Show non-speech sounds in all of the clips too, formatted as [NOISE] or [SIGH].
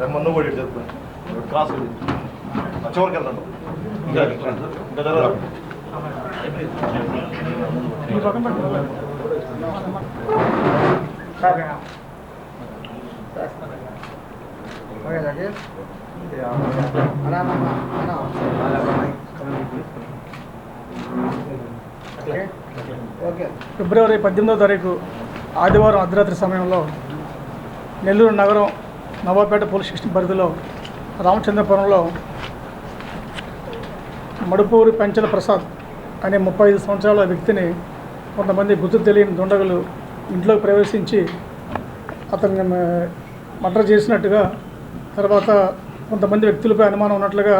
నన్ను కూడా it. ఫిబ్రవరి పద్దెనిమిదో తారీఖు ఆదివారం అర్ధరాత్రి సమయంలో నెల్లూరు నగరం నవాపేట పోలీస్ స్టేషన్ పరిధిలో రామచంద్రపురంలో మడుపూరి పెంచల ప్రసాద్ అనే ముప్పై ఐదు సంవత్సరాల వ్యక్తిని కొంతమంది గుర్తు తెలియని దుండగులు ఇంట్లోకి ప్రవేశించి అతన్ని మర్డర్ చేసినట్టుగా తర్వాత కొంతమంది వ్యక్తులపై అనుమానం ఉన్నట్లుగా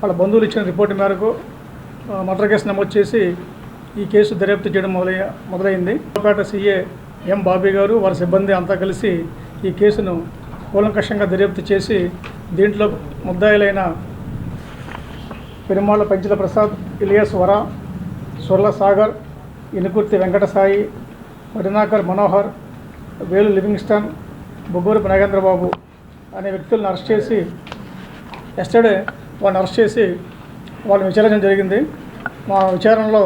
వాళ్ళ బంధువులు ఇచ్చిన రిపోర్టు మేరకు ఆ, మర్డర్ కేసు నమోదు చేసి ఈ కేసు దర్యాప్తు చేయడం మొదలయ్య మొదలైంది. పేట సీఏ ఎం బాబీ గారు వారి సిబ్బంది అంతా కలిసి ఈ కేసును కూలంకషంగా దర్యాప్తు చేసి దీంట్లో ముద్దాయిలైన పెరుమాళ్ళ పంచుల ప్రసాద్ ఇలియాస్ వర సుర్ల సాగర్ ఇనుకుర్తి వెంకటసాయి వడినాకర్ మనోహర్ వేలు లివింగ్స్టన్ బొగ్గూరపు నాగేంద్రబాబు అనే వ్యక్తులను అరెస్ట్ చేసి ఎస్టర్డే వాళ్ళని అరెస్ట్ చేసి వాళ్ళని విచారించడం జరిగింది. మా విచారణలో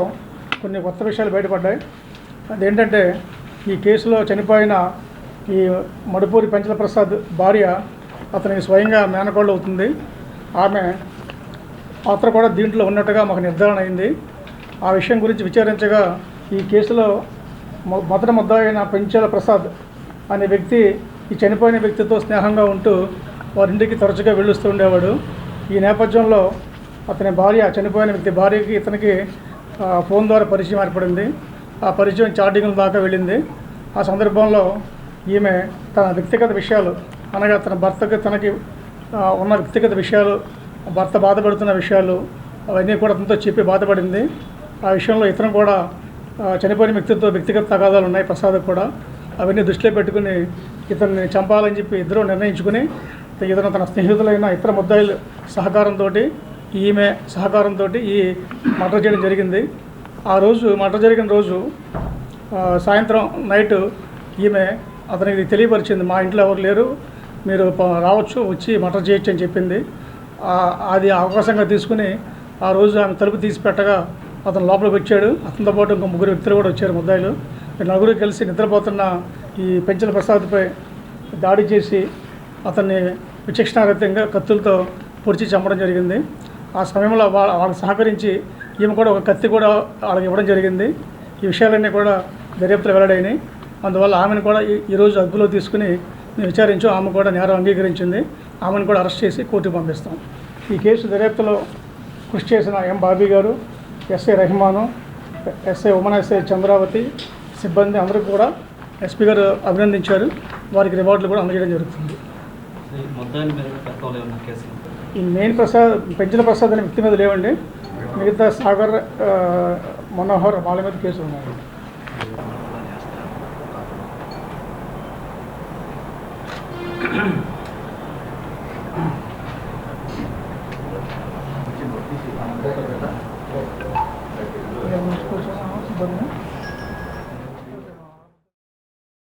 కొన్ని కొత్త విషయాలు బయటపడ్డాయి. అదేంటంటే ఈ కేసులో చనిపోయిన ఈ మడుపూరి పెంచల ప్రసాద్ భార్య అతనికి స్వయంగా మేనకోళ్ళు అవుతుంది. ఆమె పాత్ర కూడా దీంట్లో ఉన్నట్టుగా మాకు నిర్ధారణ అయింది. ఆ విషయం గురించి విచారించగా ఈ కేసులో మొదట మొదటి పెంచల అయిన ప్రసాద్ అనే వ్యక్తి ఈ చనిపోయిన వ్యక్తితో స్నేహంగా ఉంటూ వారింటికి తరచుగా వెళ్ళొస్తూ ఉండేవాడు. ఈ నేపథ్యంలో అతని భార్య చనిపోయిన వ్యక్తి భార్యకి ఇతనికి ఫోన్ ద్వారా పరిచయం ఏర్పడింది. ఆ పరిచయం చాటింగ్ల దాకా వెళ్ళింది. ఆ సందర్భంలో ఈమె తన వ్యక్తిగత విషయాలు అనగా తన భర్తకి తనకి ఉన్న వ్యక్తిగత విషయాలు భర్త బాధపడుతున్న విషయాలు అవన్నీ కూడా అతనితో చెప్పి బాధపడింది. ఆ విషయంలో ఇతను కూడా చనిపోయిన వ్యక్తితో వ్యక్తిగత తగాదాలు ఉన్నాయి ప్రసాద్ కూడా. అవన్నీ దృష్టిలో పెట్టుకుని ఇతన్ని చంపాలని చెప్పి ఇద్దరు నిర్ణయించుకుని ఏదైనా తన స్నేహితులైన ఇతర ముద్దాయిల సహకారంతో ఈమె సహకారంతో ఈ మర్డర్ చేయడం జరిగింది. ఆ రోజు మర్డర్ జరిగిన రోజు సాయంత్రం నైట్ ఈమె అతనికి తెలియపరిచింది మా ఇంట్లో ఎవరు లేరు మీరు రావచ్చు వచ్చి మర్డర్ చేయొచ్చు అని చెప్పింది. అది అవకాశంగా తీసుకుని ఆ రోజు ఆమె తలుపు తీసి పెట్టగా అతను లోపలికి వచ్చాడు అతనితో పాటు ఇంకో ముగ్గురు వ్యక్తులు కూడా వచ్చారు ముద్దాయిలు. నలుగురు కలిసి నిద్రపోతున్న ఈ పెంచల ప్రసాద్పై దాడి చేసి అతన్ని విచక్షణారహితంగా కత్తులతో పొడిచి చంపడం జరిగింది. ఆ సమయంలో వాళ్ళ వాళ్ళకి సహకరించి ఈమె కూడా ఒక కత్తి కూడా వాళ్ళకి ఇవ్వడం జరిగింది. ఈ విషయాలన్నీ కూడా దర్యాప్తులు వెల్లడైనాయి. అందువల్ల ఆమెను కూడా ఈ- ఈరోజు అదుపులో తీసుకుని విచారించు ఆమె కూడా నేరం అంగీకరించింది. ఆమెను కూడా అరెస్ట్ చేసి కోర్టుకు పంపిస్తాం. ఈ కేసు దర్యాప్తులో కృషి చేసిన ఎం బాబీ గారు SI Rahiman SI woman SI Chandravathi సిబ్బంది అందరికీ కూడా ఎస్పీ గారు అభినందించారు. వారికి రివార్డులు కూడా అందజేయడం జరుగుతుంది. దాని మీద కేసులు ఈ నేను ప్రసాద్ పెంచిన ప్రసాద్ అనే వ్యక్తి మీద లేవండి. మిగతా సాగర్ మనోహర్ వాళ్ళ మీద కేసులు ఉన్నాయి. [COUGHS]